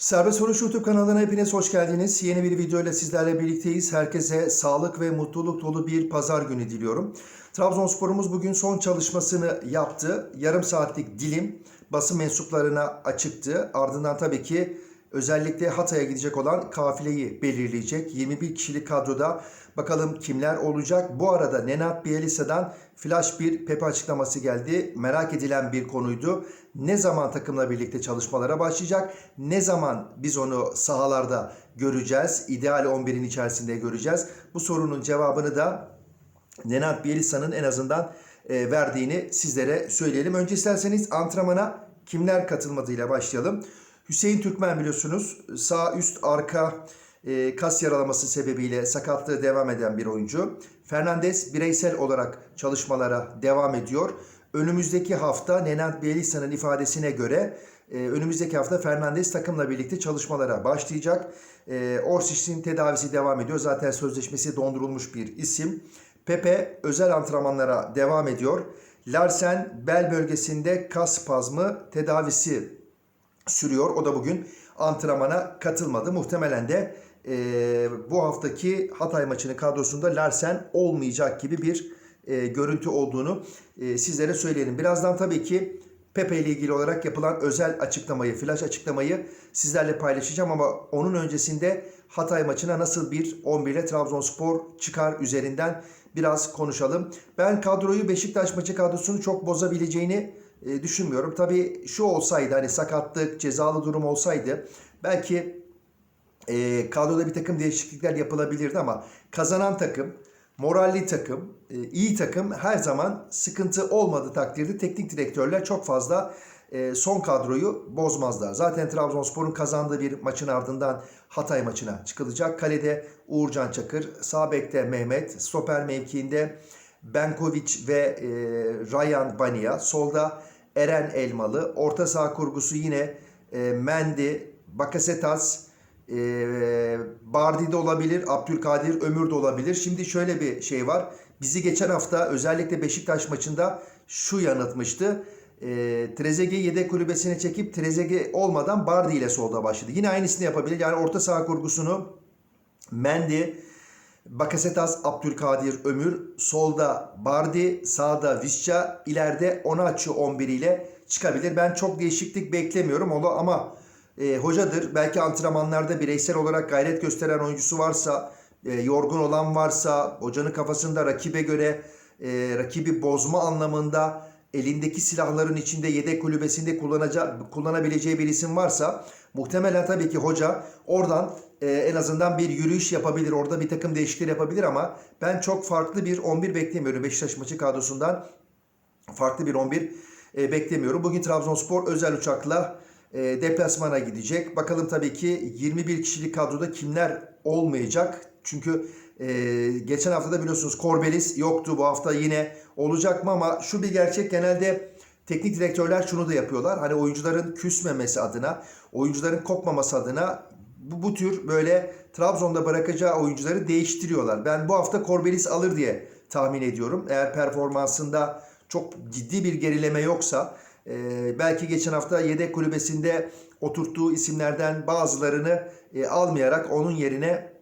Serbest Vuruş YouTube kanalına hepiniz hoş geldiniz. Yeni bir video ile sizlerle birlikteyiz. Herkese sağlık ve mutluluk dolu bir pazar günü diliyorum. Trabzonsporumuz bugün son çalışmasını yaptı. Yarım saatlik dilim basın mensuplarına açıktı. Ardından tabii ki özellikle Hatay'a gidecek olan kafileyi belirleyecek. 21 kişilik kadroda bakalım kimler olacak. Bu arada Nenad Bielitsa'dan flash bir Pepe açıklaması geldi. Merak edilen bir konuydu. Ne zaman takımla birlikte çalışmalara başlayacak? Ne zaman biz onu sahalarda göreceğiz? İdeal 11'in içerisinde göreceğiz. Bu sorunun cevabını da Nenad Bielitsa'nın en azından e, verdiğini sizlere söyleyelim. Önce isterseniz antrenmana kimler katılmadığıyla başlayalım. Hüseyin Türkmen biliyorsunuz sağ üst arka e, kas yaralaması sebebiyle sakatlığı devam eden bir oyuncu. Fernandez bireysel olarak çalışmalara devam ediyor. Önümüzdeki hafta Nenad Bielitsa'nın ifadesine göre e, önümüzdeki hafta Fernandez takımla birlikte çalışmalara başlayacak. E, Orsic'in tedavisi devam ediyor. Zaten sözleşmesi dondurulmuş bir isim. Pepe özel antrenmanlara devam ediyor. Larsen bel bölgesinde kas spazmı tedavisi sürüyor. O da bugün antrenmana katılmadı. Muhtemelen de e, bu haftaki Hatay maçının kadrosunda Larsen olmayacak gibi bir e, görüntü olduğunu e, sizlere söyleyelim. Birazdan tabii ki Pepe ile ilgili olarak yapılan özel açıklamayı, flash açıklamayı sizlerle paylaşacağım ama onun öncesinde Hatay maçına nasıl bir 11 ile Trabzonspor çıkar üzerinden biraz konuşalım. Ben kadroyu Beşiktaş maçı kadrosunu çok bozabileceğini e, düşünmüyorum. Tabii şu olsaydı hani sakatlık, cezalı durum olsaydı belki e, kadroda bir takım değişiklikler yapılabilirdi ama kazanan takım, moralli takım, e, iyi takım her zaman sıkıntı olmadığı takdirde teknik direktörler çok fazla e, son kadroyu bozmazlar. Zaten Trabzonspor'un kazandığı bir maçın ardından Hatay maçına çıkılacak. Kalede Uğurcan Çakır, sağ bekte Mehmet, stoper mevkiinde Benkovic ve e, Ryan Bania, solda Eren Elmalı, orta saha kurgusu yine e, Mendy, Bakasetas, e, Bardi de olabilir, Abdülkadir Ömür de olabilir. Şimdi şöyle bir şey var. Bizi geçen hafta özellikle Beşiktaş maçında şu yanıltmıştı. E, Trezeguet yedek kulübesine çekip Trezeguet olmadan Bardi ile solda başladı. Yine aynısını yapabilir. Yani orta saha kurgusunu Mendy, Bakasetas, Abdülkadir Ömür, solda Bardi, sağda Visca, ileride Onaçu 11 ile çıkabilir. Ben çok değişiklik beklemiyorum Ola ama e, hocadır. Belki antrenmanlarda bireysel olarak gayret gösteren oyuncusu varsa, e, yorgun olan varsa, hocanın kafasında rakibe göre e, rakibi bozma anlamında elindeki silahların içinde yedek kulübesinde kullanacak, kullanabileceği bir isim varsa muhtemelen tabii ki hoca oradan e, en azından bir yürüyüş yapabilir. Orada bir takım değişiklikler yapabilir ama ben çok farklı bir 11 beklemiyorum Beşiktaş maçı kadrosundan. Farklı bir 11 e, beklemiyorum. Bugün Trabzonspor özel uçakla e, deplasmana gidecek. Bakalım tabii ki 21 kişilik kadroda kimler olmayacak. Çünkü e, geçen hafta da biliyorsunuz Korbelis yoktu. Bu hafta yine olacak mı ama şu bir gerçek genelde teknik direktörler şunu da yapıyorlar. Hani oyuncuların küsmemesi adına, oyuncuların kopmaması adına bu, bu tür böyle Trabzon'da bırakacağı oyuncuları değiştiriyorlar. Ben bu hafta Korbelis alır diye tahmin ediyorum. Eğer performansında çok ciddi bir gerileme yoksa e, belki geçen hafta yedek kulübesinde oturttuğu isimlerden bazılarını e, almayarak onun yerine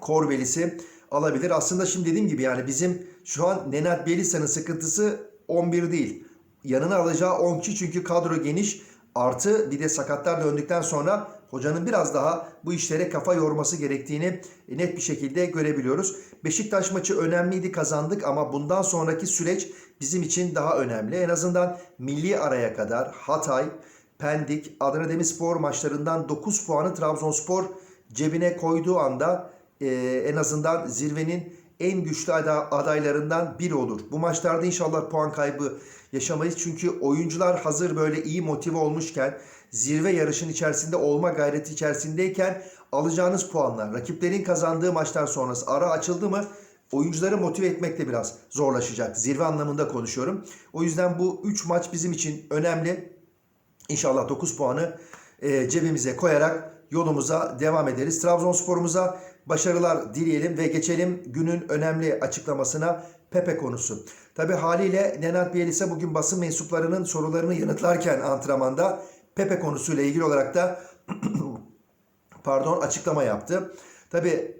Korbelis'i alabilir. Aslında şimdi dediğim gibi yani bizim şu an Nenad Bielitsa'nın sıkıntısı 11 değil. Yanına alacağı 10 kişi çünkü kadro geniş. Artı bir de sakatlar döndükten sonra hocanın biraz daha bu işlere kafa yorması gerektiğini net bir şekilde görebiliyoruz. Beşiktaş maçı önemliydi kazandık ama bundan sonraki süreç bizim için daha önemli. En azından milli araya kadar Hatay, Pendik, Adana Demirspor maçlarından 9 puanı Trabzonspor cebine koyduğu anda e, en azından zirvenin en güçlü adaylarından biri olur. Bu maçlarda inşallah puan kaybı yaşamayız. Çünkü oyuncular hazır böyle iyi motive olmuşken, zirve yarışın içerisinde olma gayreti içerisindeyken alacağınız puanlar, rakiplerin kazandığı maçlar sonrası ara açıldı mı oyuncuları motive etmek de biraz zorlaşacak. Zirve anlamında konuşuyorum. O yüzden bu 3 maç bizim için önemli. İnşallah 9 puanı e, cebimize koyarak yolumuza devam ederiz. Trabzonspor'umuza başarılar dileyelim ve geçelim günün önemli açıklamasına Pepe konusu. Tabi haliyle Nenad Bielitsa bugün basın mensuplarının sorularını yanıtlarken antrenmanda Pepe konusuyla ilgili olarak da pardon açıklama yaptı. Tabi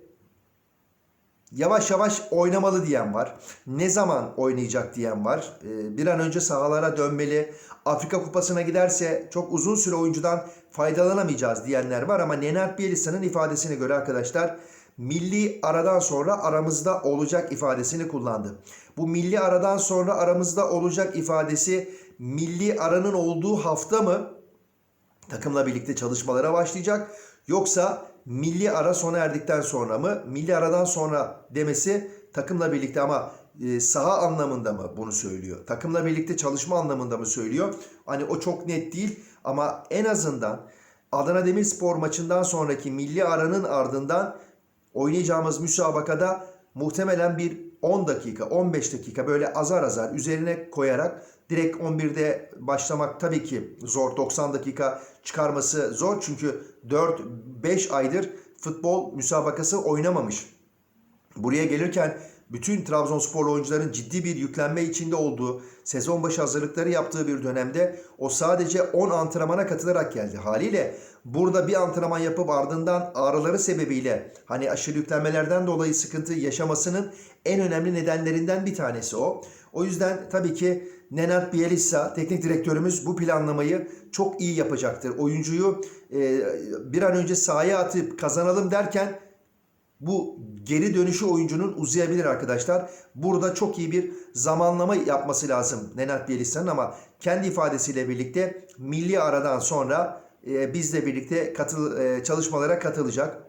yavaş yavaş oynamalı diyen var. Ne zaman oynayacak diyen var. Ee, Bir an önce sahalara dönmeli. Afrika Kupası'na giderse çok uzun süre oyuncudan faydalanamayacağız diyenler var ama Nenad Bielitsa'nın ifadesine göre arkadaşlar milli aradan sonra aramızda olacak ifadesini kullandı. Bu milli aradan sonra aramızda olacak ifadesi milli aranın olduğu hafta mı takımla birlikte çalışmalara başlayacak yoksa milli ara sona erdikten sonra mı milli aradan sonra demesi takımla birlikte ama e, saha anlamında mı bunu söylüyor? Takımla birlikte çalışma anlamında mı söylüyor? Hani o çok net değil ama en azından Adana Demirspor maçından sonraki milli aranın ardından oynayacağımız müsabakada muhtemelen bir 10 dakika, 15 dakika böyle azar azar üzerine koyarak direkt 11'de başlamak tabii ki zor. 90 dakika çıkarması zor çünkü 4-5 aydır futbol müsabakası oynamamış. Buraya gelirken bütün Trabzonsporlu oyuncuların ciddi bir yüklenme içinde olduğu, sezon başı hazırlıkları yaptığı bir dönemde o sadece 10 antrenmana katılarak geldi. Haliyle burada bir antrenman yapıp ardından ağrıları sebebiyle hani aşırı yüklenmelerden dolayı sıkıntı yaşamasının en önemli nedenlerinden bir tanesi o. O yüzden tabii ki Nenad Bielitsa teknik direktörümüz bu planlamayı çok iyi yapacaktır. Oyuncuyu e, bir an önce sahaya atıp kazanalım derken bu geri dönüşü oyuncunun uzayabilir arkadaşlar. Burada çok iyi bir zamanlama yapması lazım Nenad Bielitsa'nın ama kendi ifadesiyle birlikte milli aradan sonra e, bizle birlikte katıl, e, çalışmalara katılacak.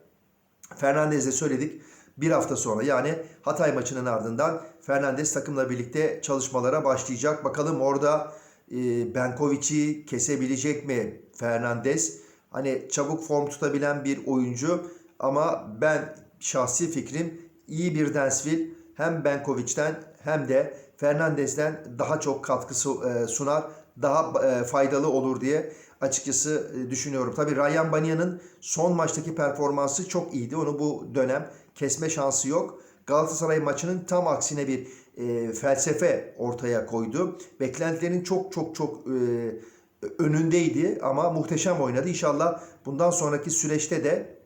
Fernandez'e söyledik. Bir hafta sonra yani Hatay maçının ardından Fernandez takımla birlikte çalışmalara başlayacak. Bakalım orada e, Benkovic'i kesebilecek mi Fernandez? Hani çabuk form tutabilen bir oyuncu ama ben şahsi fikrim iyi bir Densville hem Benkovic'den hem de Fernandez'den daha çok katkısı e, sunar, daha e, faydalı olur diye açıkçası e, düşünüyorum. Tabii Ryan Banya'nın son maçtaki performansı çok iyiydi. Onu bu dönem kesme şansı yok. Galatasaray maçının tam aksine bir e, felsefe ortaya koydu. Beklentilerin çok çok çok e, önündeydi ama muhteşem oynadı. İnşallah bundan sonraki süreçte de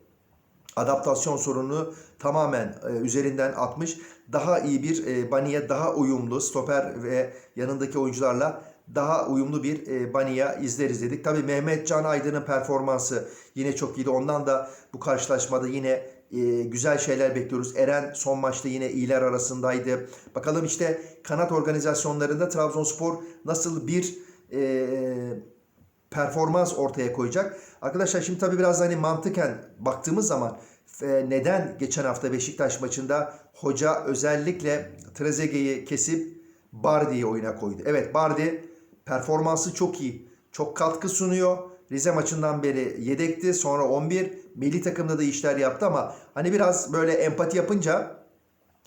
adaptasyon sorununu tamamen e, üzerinden atmış. Daha iyi bir e, Baniye daha uyumlu stoper ve yanındaki oyuncularla daha uyumlu bir e, Baniya izleriz dedik. Tabii Mehmet Can Aydın'ın performansı yine çok iyiydi. Ondan da bu karşılaşmada yine e, güzel şeyler bekliyoruz. Eren son maçta yine iyiler arasındaydı. Bakalım işte kanat organizasyonlarında Trabzonspor nasıl bir e, performans ortaya koyacak. Arkadaşlar şimdi tabii biraz hani mantıken baktığımız zaman e, neden geçen hafta Beşiktaş maçında hoca özellikle Trezeguet'i kesip Bardi'yi oyuna koydu. Evet Bardi performansı çok iyi. Çok katkı sunuyor. Rize maçından beri yedekti. Sonra 11. Milli takımda da işler yaptı ama hani biraz böyle empati yapınca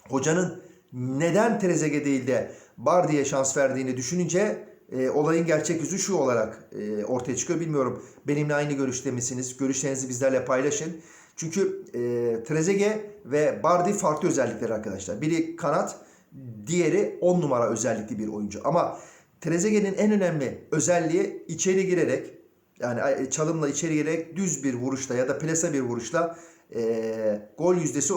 hocanın neden Trezeguet değil de Bardi'ye şans verdiğini düşününce e, olayın gerçek yüzü şu olarak e, ortaya çıkıyor. Bilmiyorum benimle aynı görüşte misiniz? Görüşlerinizi bizlerle paylaşın. Çünkü e, Trezeguet ve Bardi farklı özellikleri arkadaşlar. Biri kanat, diğeri 10 numara özellikli bir oyuncu. Ama Trezeguet'in en önemli özelliği içeri girerek yani çalımla içeri girerek düz bir vuruşla ya da plase bir vuruşla e, gol yüzdesi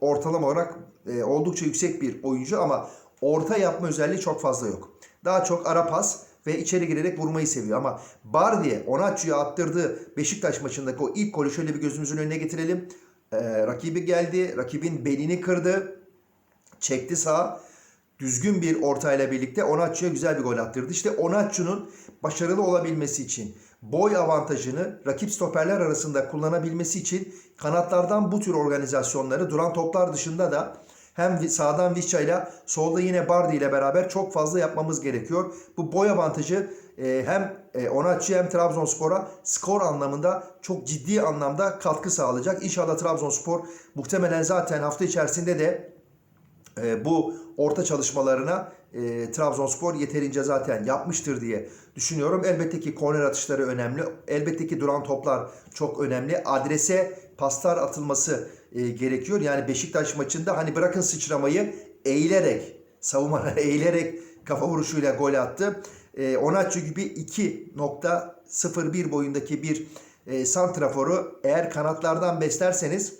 ortalama olarak e, oldukça yüksek bir oyuncu ama orta yapma özelliği çok fazla yok. Daha çok ara pas ve içeri girerek vurmayı seviyor. Ama Bardi'ye Onatçı'ya attırdığı Beşiktaş maçındaki o ilk golü şöyle bir gözümüzün önüne getirelim. Ee, rakibi geldi. Rakibin belini kırdı. Çekti sağa. Düzgün bir ortayla birlikte Onatçı'ya güzel bir gol attırdı. İşte Onatçı'nın başarılı olabilmesi için boy avantajını rakip stoperler arasında kullanabilmesi için kanatlardan bu tür organizasyonları duran toplar dışında da hem sağdan Vişça ile solda yine Bardi ile beraber çok fazla yapmamız gerekiyor. Bu boy avantajı e, hem e, Onatçı hem Trabzonspor'a skor anlamında çok ciddi anlamda katkı sağlayacak. İnşallah Trabzonspor muhtemelen zaten hafta içerisinde de e, bu orta çalışmalarına e, Trabzonspor yeterince zaten yapmıştır diye düşünüyorum. Elbette ki korner atışları önemli. Elbette ki duran toplar çok önemli. Adrese paslar atılması e, gerekiyor. Yani Beşiktaş maçında hani bırakın sıçramayı eğilerek, savunmalar eğilerek kafa vuruşuyla gol attı. E, Onatçı gibi 2.01 boyundaki bir e, santraforu eğer kanatlardan beslerseniz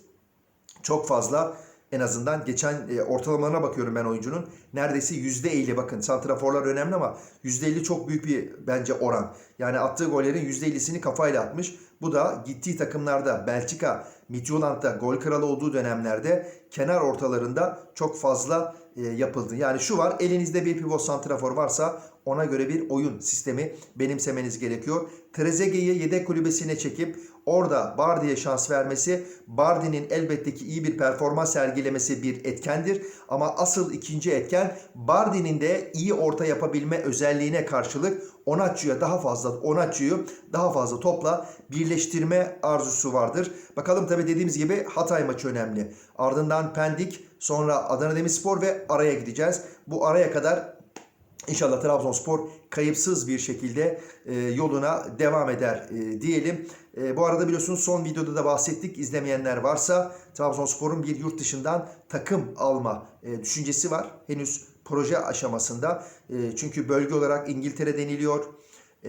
çok fazla en azından geçen e, ortalamalarına bakıyorum ben oyuncunun. Neredeyse %50 bakın santraforlar önemli ama %50 çok büyük bir bence oran. Yani attığı gollerin %50'sini kafayla atmış. Bu da gittiği takımlarda Belçika, Midtjylland'da gol kralı olduğu dönemlerde kenar ortalarında çok fazla yapıldı. Yani şu var elinizde bir pivot santrafor varsa ona göre bir oyun sistemi benimsemeniz gerekiyor. Trezeguet'i yedek kulübesine çekip orada Bardi'ye şans vermesi, Bardi'nin elbette ki iyi bir performans sergilemesi bir etkendir. Ama asıl ikinci etken Bardi'nin de iyi orta yapabilme özelliğine karşılık Onatçı'ya daha fazla Onatçı'yı daha fazla topla birleştirme arzusu vardır. Bakalım tabi dediğimiz gibi Hatay maçı önemli. Ardından Pendik, sonra Adana Demirspor ve araya gideceğiz. Bu araya kadar İnşallah Trabzonspor kayıpsız bir şekilde e, yoluna devam eder e, diyelim. E, bu arada biliyorsunuz son videoda da bahsettik. İzlemeyenler varsa Trabzonspor'un bir yurt dışından takım alma e, düşüncesi var. Henüz proje aşamasında. E, çünkü bölge olarak İngiltere deniliyor.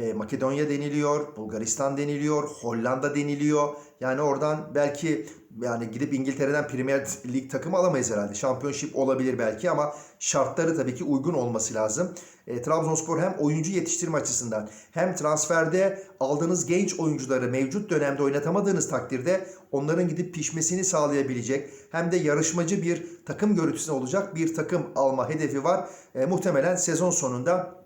E, Makedonya deniliyor, Bulgaristan deniliyor, Hollanda deniliyor. Yani oradan belki yani gidip İngiltere'den Premier Lig takımı alamayız herhalde. Championship olabilir belki ama şartları tabii ki uygun olması lazım. E, Trabzonspor hem oyuncu yetiştirme açısından hem transferde aldığınız genç oyuncuları mevcut dönemde oynatamadığınız takdirde onların gidip pişmesini sağlayabilecek hem de yarışmacı bir takım görüntüsü olacak bir takım alma hedefi var. E, muhtemelen sezon sonunda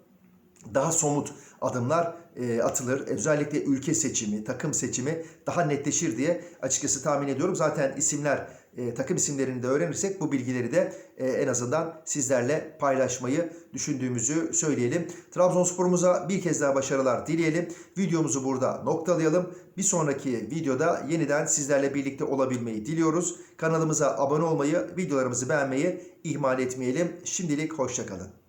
daha somut adımlar e, atılır. Özellikle ülke seçimi, takım seçimi daha netleşir diye açıkçası tahmin ediyorum. Zaten isimler, e, takım isimlerini de öğrenirsek bu bilgileri de e, en azından sizlerle paylaşmayı düşündüğümüzü söyleyelim. Trabzonspor'umuza bir kez daha başarılar dileyelim. Videomuzu burada noktalayalım. Bir sonraki videoda yeniden sizlerle birlikte olabilmeyi diliyoruz. Kanalımıza abone olmayı, videolarımızı beğenmeyi ihmal etmeyelim. Şimdilik hoşçakalın.